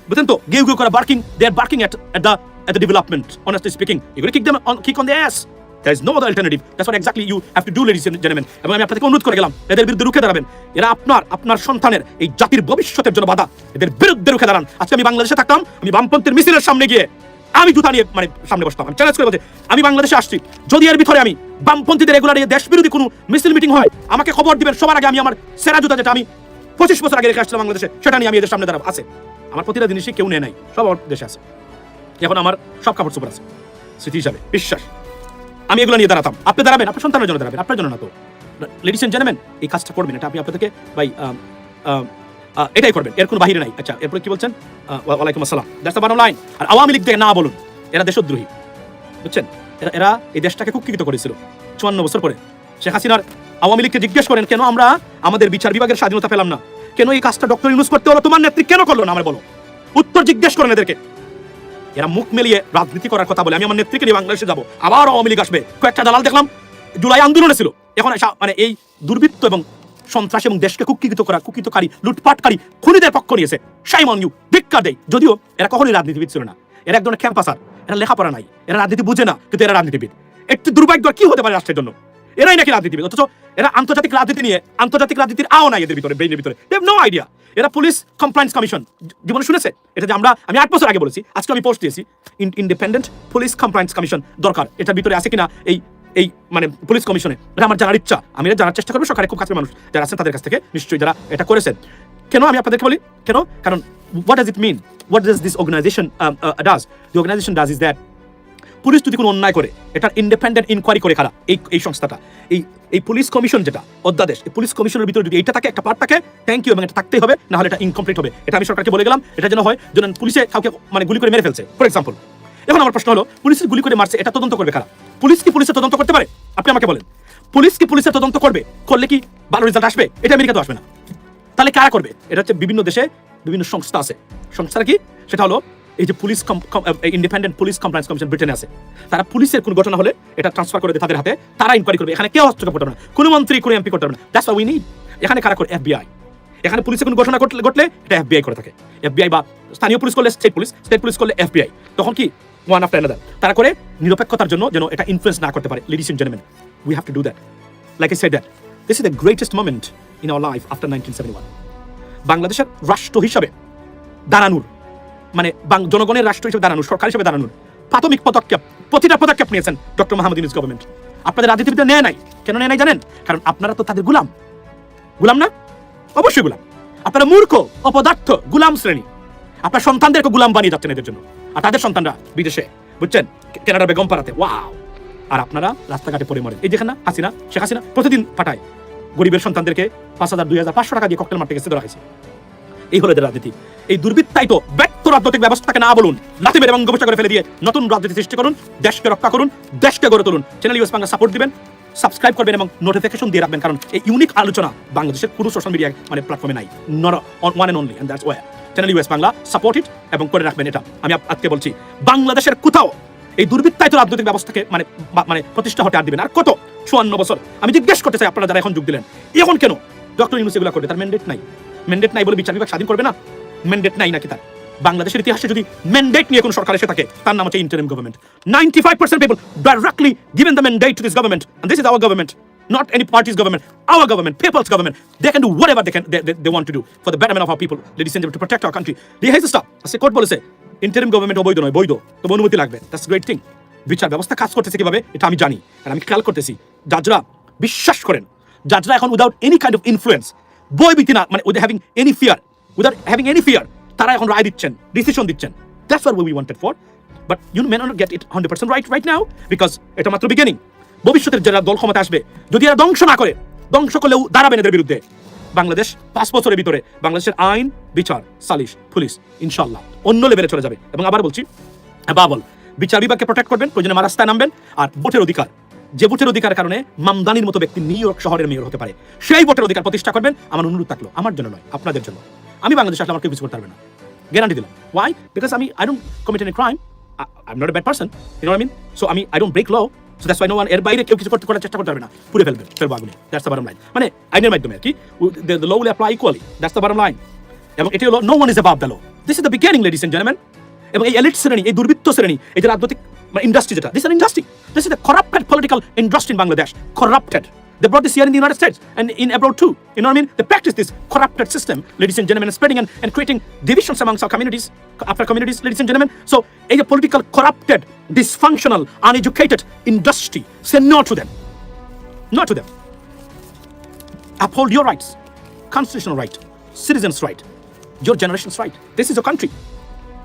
But then, though, they're barking. They're barking at, at the at the development. Honestly speaking, you're gonna kick them on kick on the ass. No other alternative. That's what exactly you have to do, ladies and gentlemen. এবং আমি আপনাদেরকে অনুরোধ করে গেলাম এদের বিরুদ্ধে রুখে দাঁড়াবেন। এরা আপনার আপনার সন্তানের এই জাতির ভবিষ্যতের জন্য বাধা। এদের বিরুদ্ধে রুখে দাঁড়ান। আজকে আমি বাংলাদেশে থাকতাম আমি বামপন্থীর মিছিলের সামনে গিয়ে আমি জুতা নিয়ে মানে সামনে বসতাম। আমি চ্যালেঞ্জ করে বলছি আমি বাংলাদেশে আসছি। যদি এর ভিতরে আমি বামপন্থীদের এগুলা নিয়ে দেশ বিরোধী কোনো মিছিল মিটিং হয় আমাকে খবর দিবেন সবার আগে আমি আমার সেরা জুতা যেটা আমি পঁচিশ বছর আগে রেখে আসছিলাম বাংলাদেশে সেটা নিয়ে আমি এদের সামনে দাঁড়াবো। আছে। আমার প্রতিটা জিনিসই কেউ নেয় নাই সব দেশে আছে। এখন আমার সব কাপড় চোপড় আছে। স্মৃতি হিসাবে বিশ্বাস। আমি এগুলো নিয়ে দাঁড়াতাম। আপনি দাঁড়াবেন, আপনার সন্তানের জন্য দাঁড়াবেন, আপনার জন্য না তো। লেডিস এন্ড জেন্টলম্যান এই কাজটা করবেন, এটা আমি আপনাদেরকে, ভাই এটাই করবেন, এর কোনো বাহিরে নাই। আচ্ছা এরপরে কি বলছেন? ওয়ালাইকুম আসসালাম। দ্যাটস দ্য লাইন আর আওয়ামী লীগ না বলুন, এরা দেশদ্রোহী। বুঝছেন? এরা এই দেশটাকে কুক্ষিত করেছিল, চুয়ান্ন বছর পরে। শেখ হাসিনার আওয়ামী লীগকে জিজ্ঞেস করেন, কেন আমরা আমাদের বিচার বিভাগের স্বাধীনতা পেলাম না? কেন এই কাজটা ডক্টর ইউনুস করতে হলো? তোমার নেত্রী কেন করল না? আমার বলো। উত্তর জিজ্ঞেস করেন এদেরকে। এরা মুখ মেলিয়ে রাজনীতি করার কথা বলে। আমি আমার নেত্রীকে নিয়ে বাংলাদেশে যাব। আবার আওয়ামী লীগ আসবে। কয়েকটা দালাল দেখলাম, জুলাই আন্দোলনে ছিল। এখন মানে এই দুর্বৃত্ত এবং সন্ত্রাস এবং দেশকে কুক্ষিত করা কুক্ষিতকারী লুটপাটকারী খুনিদের পক্ষ নিয়েছে। সাইমন ইউ ভিক্ষা দেয় যদিও এরা কখনোই রাজনীতিবিদ ছিল না। এরা এক ধরনের ক্যাম্পাসার। এরা লেখাপড়া নাই। এরা রাজনীতি বুঝে না, কিন্তু এরা রাজনীতিবিদ। একটি দুর্ভাগ্য কি হতে পারে রাষ্ট্রের জন্য? এরাই নাকি রাজনীতিবিদ অথচ এরা আন্তর্জাতিক রাজনীতি নিয়ে আন্তর্জাতিক রাজনীতির আও নাই এদের ভিতরে, ব্রেইনের ভিতরে। নো আইডিয়া এরা পুলিশ কমপ্লায়েন্স কমিশন জীবনে শুনেছে? এটা যে আমরা আমি আট বছর আগে বলেছি, আজকে আমি পোস্ট দিয়েছি। ইন্ডিপেন্ডেন্ট পুলিশ কমপ্লায়েন্স কমিশন দরকার। এটার ভিতরে আছে কিনা এই এই মানে পুলিশ কমিশনে এটা আমার জানার ইচ্ছা। আমি এটা জানার চেষ্টা করব সরকারের খুব কাছের মানুষ। যারা আছেন তাদের কাছ থেকে নিশ্চয়ই যারা এটা করেছেন। কেন আমি আপনাদেরকে বলি? কেন? কারণ what does it mean what does this organization does the organization does is that police যদি কোনো অন্যায় করে, এটার ইন্ডিপেন্ডেন্ট ইনকোয়ারি করে খারা এই এই সংস্থাটা। এই এই পুলিশ কমিশন যেটা, অধ্যাদেশ, এই পুলিশ কমিশনের ভিতরে যদি এটা থাকে, একটা পার্ট থাকে থ্যাংক ইউ এবং এটা থাকতেই হবে না হলে এটা ইনকমপ্লিট হবে। এটা আমি সরকারকে বলে গেলাম, এটা যেন হয়, যেন পুলিশে কাউকে মানে গুলি করে মেরে ফেলছে। ফর এক্সাম্পল এখন আমার প্রশ্ন হলো পুলিশের গুলি করে মারছে, এটা তদন্ত করবে খারাপ পুলিশ কি পুলিশের তদন্ত করতে পারে? আপনি আমাকে বলেন। পুলিশ কি পুলিশের তদন্ত করবে? করলে কি ভালো রেজাল্ট আসবে? এটা আমেরিকা তো আসবে না। তাহলে কারা করবে? এটা হচ্ছে বিভিন্ন দেশে বিভিন্ন সংস্থা আছে। সংস্থা কি? সেটা হলো এই যে police independent police compliance commission ব্রিটেনে আছে, তারা পুলিশের কোনো ঘটনা হলে এটা ট্রান্সফার করে দেয় তাদের হাতে, তারা ইনকোয়ারি করবে, এখানে কেউ হস্তক্ষেপ করতে না, কোনো মন্ত্রী, কোনো এমপি করতে পারবে না দ্যাটস উই নিড এখানে কারা করে? এফবিআই এখানে পুলিশের কোনো ঘটনা ঘটলে ঘটলে এটা এফবিআই করে থাকে। এফবিআই বা স্থানীয় পুলিশ করলে স্টেট পুলিশ স্টেট পুলিশ করলে এফবিআই তখন কি? ওয়ান আফটার অ্যানাদার তারা করে নিরপেক্ষতার জন্য যেন এটা ইনফ্লুয়েন্স না করতে পারে ladies and gentleman we have to do that like I said that this is the greatest moment in our life after nineteen seventy one বাংলাদেশের রাষ্ট্র হিসাবে দাঁড়ানোর মানে জনগণের রাষ্ট্র হিসেবে দাঁড়ানোর, সরকার হিসেবে দাঁড়ানোর প্রাথমিক পদক্ষেপ, প্রতিটা পদক্ষেপ নিয়েছেন ডক্টর মোহাম্মদ ইউনুস গভর্নমেন্ট আপনাদের রাজনীতিবিদরা নেয় নাই। কেন নেয় নাই জানেন? কারণ আপনারা তো তাদের গুলাম। গুলাম না? অবশ্যই গুলাম। আপনারা মূর্খ, অপদার্থ, গুলাম শ্রেণি। আপনার সন্তানদেরকে গুলাম বানিয়ে যাচ্ছেন এদের জন্য। আর তাদের সন্তানরা বিদেশে, বুঝছেন? কেনাডা বেগম পাড়াতে ওয়াও আর আপনারা রাস্তাঘাটে পড়ে মরেন। এই যেখানে হাসিনা, শেখ হাসিনা প্রতিদিন পাঠায়। গরিবের সন্তানদেরকে পাঁচ হাজার, দুই হাজার, পাঁচশো টাকা দিয়ে ককটেল মারতে গেছে, ধরা হয়েছে। এই হলো এদের রাজনীতি। এই দুর্বৃত্তায়িত ব্যর্থ রাজনৈতিক ব্যবস্থাকে না বলুন মেরে এবং গবেষণা করে ফেলে দিয়ে নতুন রাজনীতি সৃষ্টি করুন, দেশকে রক্ষা করুন, দেশকে গড়ে তুলুন। চ্যানেল ইউএস বাংলা সাপোর্ট দিবেন সাবস্ক্রাইব করবেন এবং নোটিফিকেশন দিয়ে রাখবেন, কারণ এই ইউনিক আলোচনা বাংলাদেশের কোনো সোশ্যাল মিডিয়া মানে প্ল্যাটফর্মে নাই। Nor one and only and that's our channel US Bangla support it এবং করে রাখবেন এটা। আমি আজকে বলছি, বাংলাদেশের কোথাও এই দুর্বৃত্তায়িত রাজনৈতিক ব্যবস্থাকে মানে মানে প্রতিষ্ঠা হতে আর দিবেন আর কত? চুয়ান্ন বছর। আমি জিজ্ঞেস করতে চাই আপনারা যারা এখন যোগ দিলেন। এখন কেন? ডক্টর ইউনুস এগুলো করবে, তার ম্যান্ডেট নাই। ম্যান্ডেট নাই বলে বিচার বিভাগ স্বাধীন করবে না? ম্যান্ডেট নাই নাকি তার? বাংলাদেশের ইতিহাসে যদি ম্যান্ডেট নিয়ে কোন সরকার এসে থাকে তার নাম হচ্ছে interim government ninety five percent people directly given the mandate to this government this is our government not any party's government our government people's government. They can do whatever they can they, they, they want to do for the betterment of our people. Ladies and gentlemen to protect our country. দিয়ে has stop সে court বলেছে interim government অবৈধ নয় বৈধ। তো অনুমতি লাগবে। That's great thing বিচার ব্যবস্থা কাজ করতেছে কীভাবে? এটা আমি জানি। আর আমি খেয়াল করতেছি। জাজরা বিশ্বাস করেন। জাজরা এখন without any kind of influence বই বিতি না মানে without having any fear without having any fear তারা এখন রায় দিচ্ছেন ডিসিশন দিচ্ছেন। That's what we wanted for but you may not get it hundred percent right right now because এটা মাত্র বিগিনিং ভবিষ্যতের যারা দল ক্ষমতা আসবে, যদি এরা ধ্বংস না করে, ধ্বংস করলেও দাঁড়াবেন এদের বিরুদ্ধে। বাংলাদেশ পাঁচ বছরের ভিতরে, বাংলাদেশের আইন, বিচার, সালিশ, পুলিশ ইনশাল্লাহ অন্য লেভেলে চলে যাবে। এবং আবার বলছি বাবল বিচার বিভাগকে প্রোটেক্ট করবেন, প্রয়োজনে রাস্তায় নামবেন, আর ভোটের অধিকার যে ভোটের অধিকার কারণে মামদানির মতো ব্যক্তি নিউ ইয়র্ক শহরের মেয়র হতে পারে। সেই ভোটের অধিকার প্রতিষ্ঠা করবেন, আমার অনুরোধ থাকল, আমার জন্য নয়, আপনাদের জন্য। আমি বাংলাদেশে আসলে আমার কেউ কিছু করতে পারবে না। গ্যারান্টি দিলাম। ওয়াই বিকজ আমি I don't commit any crime I am not a bad person you know I mean so আমি I don't break law so that's why no ওয়ানের বাইরে কেউ কিছু করতে, করার চেষ্টা করতে পারবে না। পুড়ে ফেলবে, ফেলব আগুনে দ্যাটস দ্য বারম লাইন মানে আইনের মাধ্যমে আর কি the law will apply equally that's the bottom line এবং এটি হলো no one is above the law this is the beginning ladies and gentleman এবং এই এলিট শ্রেণী এই দুর্বৃত্ত শ্রেণী এই যে রাজনৈতিক ইন্ডাস্ট্রি যেটা this industry this is the corrupted political industry in Bangladesh corrupted They brought this here in the United States and in abroad too. You know what I mean? They practice this corrupted system, ladies and gentlemen, and spreading and, and creating divisions amongst our communities, after communities, ladies and gentlemen. So, a political, corrupted, dysfunctional, uneducated industry, say no to them. No to them. Uphold your rights, constitutional right, citizens' right, your generation's right. This is your country.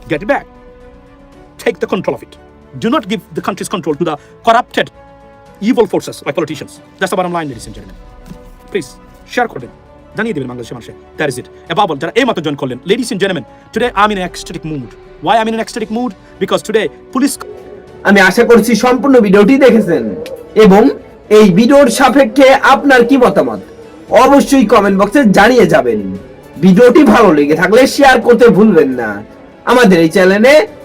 Get it back. Take the control of it. Do not give the country's control to the corrupted, evil forces like politicians. That's the bottom line, ladies and gentlemen. Please, share করবেন। জানিয়ে দেবেন বাংলাদেশের মানুষে। That is it এবাব যারা এই মাত্র join করলেন ladies and gentleman today I mean ecstatic mood why I mean ecstatic mood because today police আমি আশা করছি সম্পূর্ণ ভিডিওটি দেখেছেন। এবং এই ভিডিওর সাপেক্ষে আপনার কি মতামত? অবশ্যই কমেন্ট বক্সে জানিয়ে যাবেন। ভিডিওটি ভালো লেগে থাকলে শেয়ার করতে ভুলবেন না। আমাদের এই চ্যানেলে